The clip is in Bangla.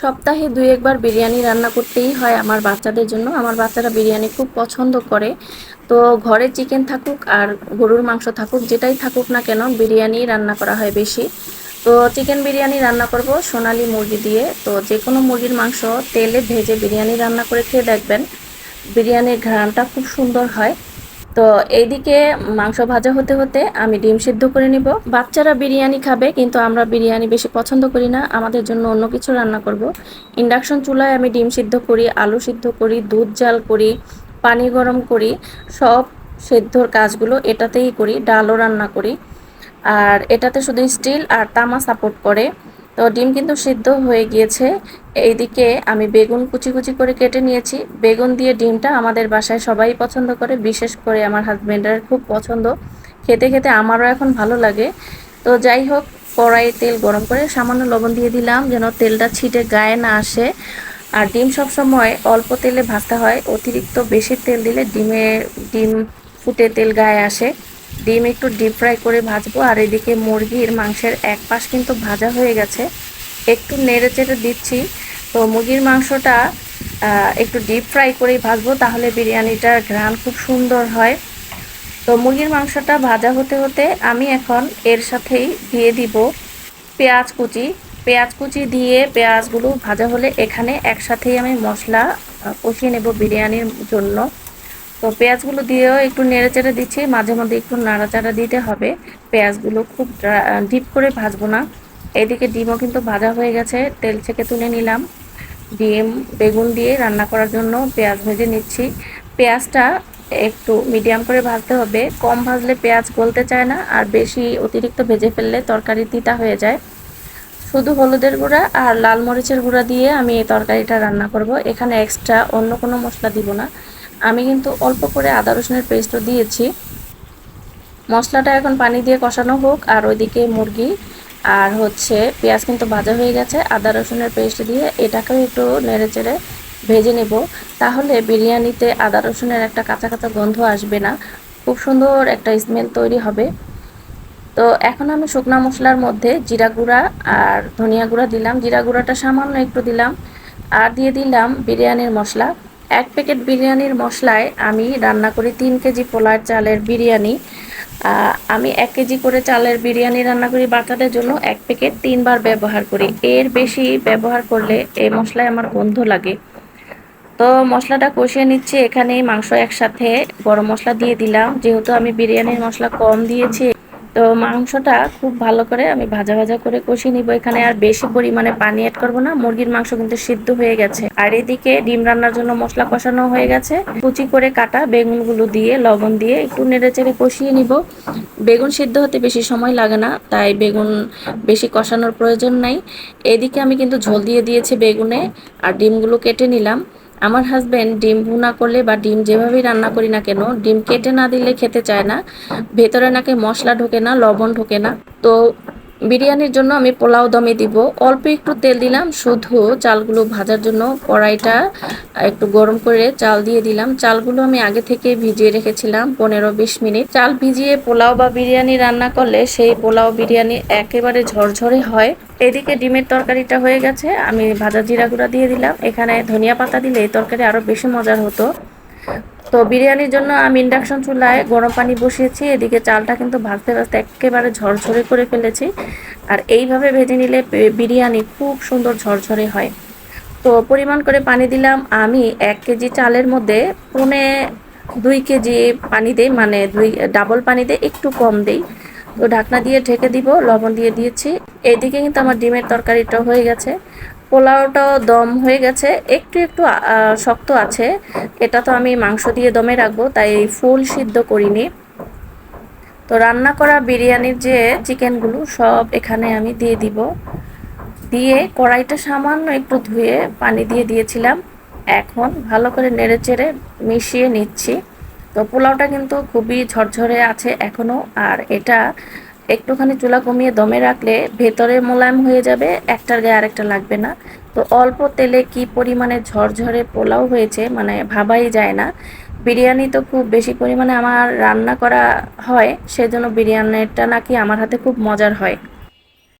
সপ্তাহে দুই একবার বিরিয়ানি রান্না করতেই হয় আমার বাচ্চাদের জন্য। আমার বাচ্চারা বিরিয়ানি খুব পছন্দ করে। তো ঘরে চিকেন থাকুক আর গরুর মাংস থাকুক, যেটাই থাকুক না কেন বিরিয়ানি রান্না করা হয় বেশি। তো চিকেন বিরিয়ানি রান্না করব সোনালি মুরগি দিয়ে। তো যে কোনো মুরগির মাংস তেলে ভেজে বিরিয়ানি রান্না করে খেয়ে দেখবেন। বিরিয়ানির ঘ্রাণটা খুব সুন্দর হয়। তো এইদিকে মাংস ভাজা হতে হতে আমি ডিম সিদ্ধ করে নিব। বাচ্চারা বিরিয়ানি খাবে, কিন্তু আমরা বিরিয়ানি বেশি পছন্দ করি না। আমাদের জন্য অন্য কিছু রান্না করব। ইন্ডাকশন চুলায় আমি ডিম সিদ্ধ করি, আলু সিদ্ধ করি, দুধ জাল করি, পানি গরম করি, সব সেদ্ধর কাজগুলো এটাতেই করি, ডালও রান্না করি। আর এটাতে শুধু স্টিল আর তামা সাপোর্ট করে। তো ডিম কিন্তু সিদ্ধ হয়ে গিয়েছে। এইদিকে আমি বেগুন কুচি কুচি করে কেটে নিয়েছি। বেগুন দিয়ে ডিমটা আমাদের বাসায় সবাই পছন্দ করে, বিশেষ করে আমার হাজব্যান্ডের খুব পছন্দ। খেতে খেতে আমারও এখন ভালো লাগে। তো যাই হোক কড়াই তেল গরম করে সামান্য লবণ দিয়ে দিলাম যেন তেলটা ছিটে গায়ে না আসে। আর ডিম সবসময় অল্প তেলে ভাজতে হয়, অতিরিক্ত বেশি তেল দিলে ডিমে, ডিম ফুটে তেল গায়ে আসে। ডিম একটু ডিপ ফ্রাই করে ভাজবো, আর এদিকে মুরগির মাংসের এক পাশ কিন্তু ভাজা হয়ে গেছে। একটু নেড়ে চেড়ে দিচ্ছি। তো মুরগির মাংসটা একটু ডিপ ফ্রাই করেই ভাজবো, তাহলে বিরিয়ানিটার ঘ্রাণ খুব সুন্দর হয়। তো মুরগির মাংসটা ভাজা হতে হতে আমি এখন এর সাথেই দিয়ে দিব পেঁয়াজ কুচি। পেঁয়াজ কুচি দিয়ে পেঁয়াজগুলো ভাজা হলে এখানে একসাথেই আমি মশলা কষিয়ে নেব বিরিয়ানির জন্য। তো পেঁয়াজগুলো দিয়েও একটু নেড়ে চেড়ে দিচ্ছি, মাঝে মধ্যে একটু নাড়াচাড়া দিতে হবে। পেঁয়াজগুলো খুব ডিপ করে ভাজবো না। এদিকে ডিমও কিন্তু ভাজা হয়ে গেছে, তেল থেকে তুলে নিলাম। ডিম, বেগুন দিয়ে রান্না করার জন্য পেঁয়াজ ভেজে নিচ্ছি। পেঁয়াজটা একটু মিডিয়াম করে ভাজতে হবে। কম ভাজলে পেঁয়াজ গলতে চায় না, আর বেশি অতিরিক্ত ভেজে ফেললে তরকারি তিতা হয়ে যায়। শুধু হলুদের গুঁড়া আর লাল মরিচের গুঁড়া দিয়ে আমি এই তরকারিটা রান্না করব। এখানে এক্সট্রা অন্য কোনো মশলা দিব না। আমি কিন্তু অল্প করে আদা রসুনের পেস্টও দিয়েছি। মশলাটা এখন পানি দিয়ে কষানো হোক, আর ওইদিকে মুরগি আর হচ্ছে পেঁয়াজ কিন্তু ভাজা হয়ে গেছে। আদা রসুনের পেস্ট দিয়ে এটাকেও একটু নেড়ে চেড়ে ভেজে নেব। তাহলে বিরিয়ানিতে আদা রসুনের একটা কাঁচা কাঁচা গন্ধ আসবে না। খুব সুন্দর একটা স্মেল তৈরি হবে। তো এখন আমি শুকনা মশলার মধ্যে জিরা গুঁড়া আর ধনিয়া গুঁড়া দিলাম। জিরা গুঁড়াটা সামান্য একটু দিলাম। আর দিয়ে দিলাম বিরিয়ানির মশলা। এক প্যাকেট বিরিয়ানির মশলায় আমি রান্না করি তিন কেজি পোলার চালের বিরিয়ানি। আমি এক কেজি করে চালের বিরিয়ানি রান্না করি বাচ্চাদের জন্য, এক প্যাকেট তিনবার ব্যবহার করি। এর বেশি ব্যবহার করলে এই মশলায় আমার গন্ধ লাগে। তো মশলাটা কষিয়ে নিচ্ছি এখানে মাংস একসাথে গরম মশলা দিয়ে দিলাম। যেহেতু আমি বিরিয়ানির মশলা কম দিয়েছি তো মাংসটা খুব ভালো করে আমি ভাজা ভাজা করে কষিয়ে নিব এখানে। আর বেশি পরিমাণে পানি অ্যাড করব না, মুরগির মাংস কিন্তু সিদ্ধ হয়ে গেছে। আর এদিকে ডিম রান্নার জন্য মশলা কষানো হয়ে গেছে। কুচি করে কাটা বেগুনগুলো দিয়ে, লবণ দিয়ে একটু নেড়ে চেড়ে কষিয়ে নিব। বেগুন সিদ্ধ হতে বেশি সময় লাগে না, তাই বেগুন বেশি কষানোর প্রয়োজন নাই। এদিকে আমি কিন্তু ঝোল দিয়ে দিয়েছি বেগুনে, আর ডিমগুলো কেটে নিলাম। আমার হাজব্যান্ড ডিম ভুনা করলে বা ডিম যেভাবেই রান্না করি না কেন, ডিম কেটে না দিলে খেতে চায় না, ভেতরে নাকি মশলা ঢোকে না, লবণ ঢোকে না। তো বিরিয়ানির জন্য আমি পোলাও দমে দিব। অল্প একটু তেল দিলাম, শুধু চালগুলো ভাজার জন্য কড়াইটা একটু গরম করে চাল দিয়ে দিলাম। চালগুলো আমি আগে থেকে ভিজিয়ে রেখেছিলাম পনেরো বিশ মিনিট। চাল ভিজিয়ে পোলাও বা বিরিয়ানি রান্না করলে সেই পোলাও বিরিয়ানি একেবারে ঝরঝরে হয়। এদিকে ডিমের তরকারিটা হয়ে গেছে, আমি ভাজা জিরা গুঁড়া দিয়ে দিলাম। এখানে ধনিয়া পাতা দিলে এই তরকারি আরও বেশি মজার হতো। তো বিরিয়ানির জন্য আমি ইন্ডাকশন চুলায় গরম পানি বসিয়েছি, এদিকে চালটা কিন্তু ভাজতে ভাজতে একেবারে ঝরঝরে করে ফেলেছি। আর এইভাবে ভেজে নিলে বিরিয়ানি খুব সুন্দর ঝরঝরে হয়। তো পরিমাণ করে পানি দিলাম, আমি এক কেজি চালের মধ্যে পনে দুই কেজি পানি দেই মানে দুই, ডাবল পানি দিয়ে একটু কম দেই। তো ঢাকনা দিয়ে ঢেকে দিব, লবণ দিয়ে দিয়েছি। এইদিকে কিন্তু আমার ডিমের তরকারিটা হয়ে গেছে। পোলাওটাও দম হয়ে গেছে। একটু একটু শক্ত আছে। এটা তো আমি মাংস দিয়ে দমে রাখব, তাই ফুল সিদ্ধ করিনি। তো রান্না করা বিরিয়ানির যে চিকেনগুলো, সব এখানে আমি দিয়ে দিব। দিয়ে কড়াইটা সামান্য একটু ধুয়ে পানি দিয়ে দিয়েছিলাম। এখন ভালো করে নেড়ে চেড়ে মিশিয়ে নিচ্ছি। তো পোলাওটা কিন্তু খুবই ঝরঝরে আছে এখনও আর এটা একটুখানি চুলা কমিয়ে দমে রাখলে ভেতরে মোলায়েম হয়ে যাবে, একটার গায়ে আরেকটা লাগবে না। তো অল্প তেলে কি পরিমাণে ঝরঝরে পোলাও হয়েছে মানে ভাবাই যায় না। বিরিয়ানি তো খুব বেশি পরিমাণে আমার রান্না করা হয়, সেজন্য বিরিয়ানিটা নাকি আমার হাতে খুব মজার হয়।